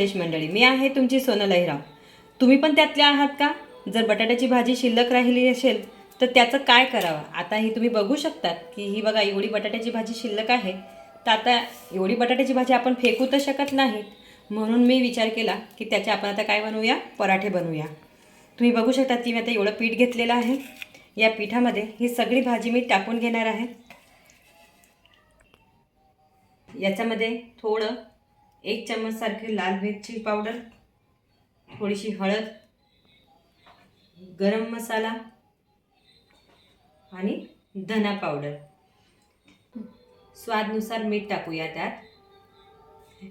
खानदेश मंडळी मी आहे तुमची सोनं लहिराव तुम्ही पण त्यातल्या आहात का? जर बटाट्याची भाजी शिल्लक राहिली असेल तर त्याचं काय करावं? आता ही तुम्ही बघू शकतात की ही बघा एवढी बटाट्याची भाजी शिल्लक आहे तर आता एवढी बटाट्याची भाजी आपण फेकू तर शकत नाही म्हणून मी विचार केला की त्याचे आपण आता काय बनवूया? पराठे बनवूया. तुम्ही बघू शकता की मी आता एवढं पीठ घेतलेलं आहे. या पिठामध्ये ही सगळी भाजी मी टाकून घेणार आहे. याच्यामध्ये थोडं एक चम्मच सारखी लाल मिरची पावडर थोडीशी हळद गरम मसाला आणि धना पावडर. स्वादनुसार मीठ टाकूया त्यात.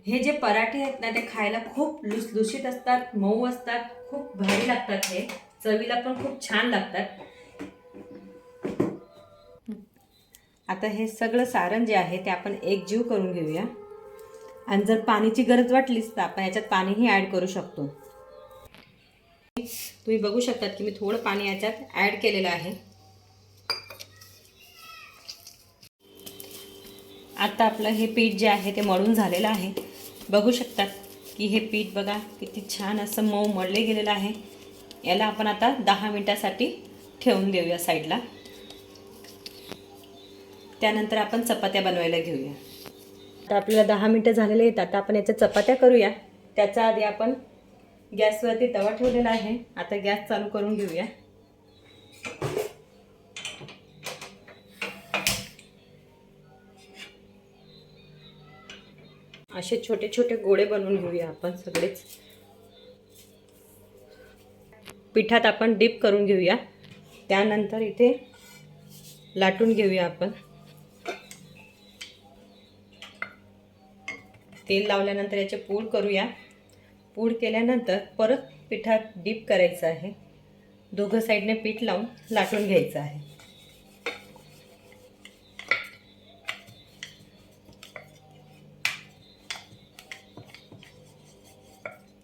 हे जे पराठे आहेत ना ते खायला खूप लुसलुशीत असतात मऊ असतात खूप भारी लागतात हे. चवीला पण खूप छान लागतात. आता हे सगळं सारण जे आहे ते आपण एकजीव करून घेऊया. आणि जर पाण्याची गरज वाटलीच तर आपण याच्यात पाणीही ॲड करू शकतो. तुम्ही बघू शकतात की मी थोडं पाणी याच्यात ॲड केलेलं आहे. आता आपलं हे पीठ जे आहे ते मळून झालेलं आहे. बघू शकतात की हे पीठ बघा किती छान असं मऊ मळले गेलेलं आहे. याला आपण आता दहा मिनटासाठी ठेवून देऊया साईडला त्यानंतर आपण चपात्या बनवायला घेऊया. आता आपल्याला दहा मिनटं झालेले आहेत. आता आपण याच्या चपात्या करूया. त्याच्या आधी आपण गॅसवरती तवा ठेवलेला आहे. आता गॅस चालू करून घेऊया. असे छोटे छोटे गोळे बनवून घेऊया आपण सगळेच. पिठात आपण डीप करून घेऊया. त्यानंतर इथे लाटून घेऊया आपण. तेल लावल्यानंतर याचे पूड करूया. पूड केल्यानंतर परत पिठात डीप करायचं आहे. दोघं साईडने पीठ लावून लाटून घ्यायचं आहे.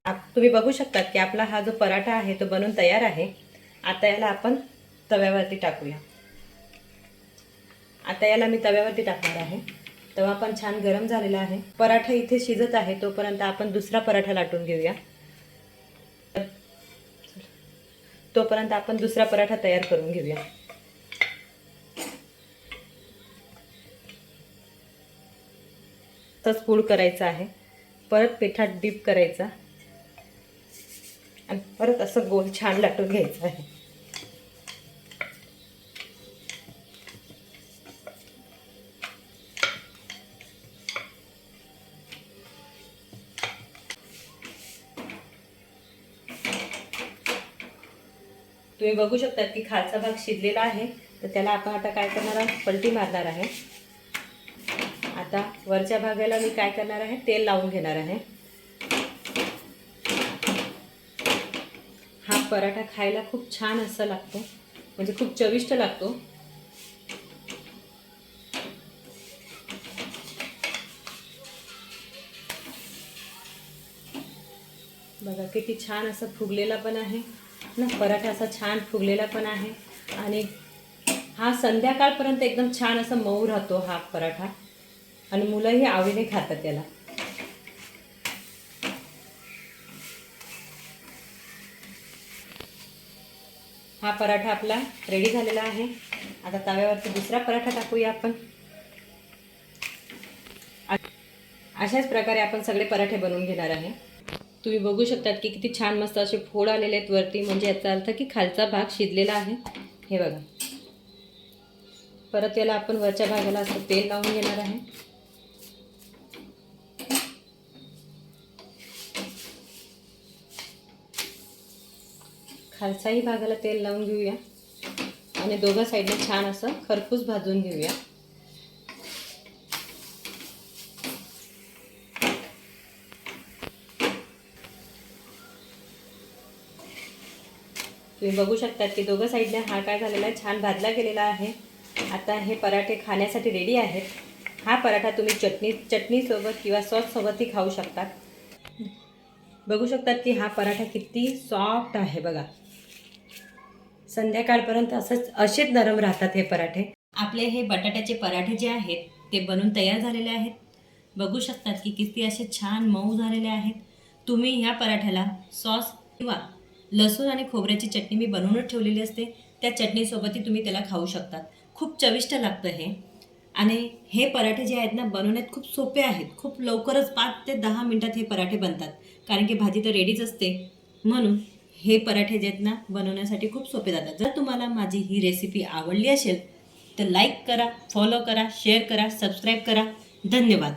आप तुम्ही बघू शकता की आपला हा जो पराठा आहे तो बनून तयार आहे. आता याला आपण तव्यावरती टाकूया. आता याला मी तव्यावरती टाकणार आहे. तवा पण छान गरम झालेला आहे. पराठा इथे शिजत आहे तोपर्यंत आपण दुसरा पराठा लाटून घेऊया. तोपर्यंत आपण दुसरा पराठा तयार करून घेऊया. तसंच पूड करायचा आहे. परत पिठात डीप करायचा. आणि परत असं गोल छान लाटून घ्यायचं आहे. तुम्ही बघू शकता की खालचा भाग शिजलेला आहे. तर त्याला आपण आता काय करणार आहोत? पलटी मारणार आहे. आता वरच्या भागाला मी काय करणार आहे? तेल लावून घेणार आहे. हा पराठा खायला खूप छान असं लागतो. म्हणजे खूप चविष्ट लागतो. बघा किती छान असं फुगलेला पण आहे. ना पराठा असा छान फुगलेला पण आहे. आणि हा संध्याकाळपर्यंत एकदम छान असं मऊ राहतो हा पराठा. आणि मुलंही आवडीने खातात त्याला. हा पराठा आपला रेडी झालेला आहे. आता तव्यावरती दुसरा पराठा टाकूया आपण. अशाच प्रकारे आपण सगळे पराठे बनवून घेणार आहे. तुम्ही बघू शकतात की किती छान मस्त असे फोड आलेले आहेत वरती. म्हणजे याचा अर्थ की खालचा भाग शिजलेला आहे. हे बघा. परत याला आपण वरच्या भागाला असं तेल लावून घेणार आहे. खालचाही भागाला तेल लावून घेऊया. आणि दोघं साईडने छान असं खरपूस भाजून घेऊया. तुम्ही बघू शकतात की दोघं साईडला हा काय झालेला आहे छान भाजला गेलेला आहे. आता हे पराठे खाण्यासाठी रेडी आहेत. हा पराठा तुम्ही चटणी चटणीसोबत किंवा सॉससोबतही खाऊ शकतात. बघू शकतात की हा पराठा किती सॉफ्ट आहे बघा. संध्याकाळपर्यंत असंच असेच नरम राहतात हे पराठे. आपले हे बटाट्याचे पराठे जे आहेत ते बनून तयार झालेले आहेत. बघू शकतात की किती असे छान मऊ झालेले आहेत. तुम्ही ह्या पराठ्याला सॉस किंवा लसूण आणि खोबऱ्याची चटणी मी बनवूनच ठेवलेली असते. त्या चटणीसोबतही तुम्ही त्याला खाऊ शकतात. खूप चविष्ट लागतं हे. आणि हे पराठे जे आहेत ना बनवण्यात खूप सोपे आहेत. खूप लवकरच पाच ते दहा मिनटात हे पराठे बनतात. कारण की भाजी तर रेडीच असते. म्हणून हे पराठे जे आहेत ना बनवण्यासाठी खूप सोपे जातात. जर तुम्हाला माझी ही रेसिपी आवडली असेल तर लाईक करा फॉलो करा शेअर करा सबस्क्राईब करा. धन्यवाद.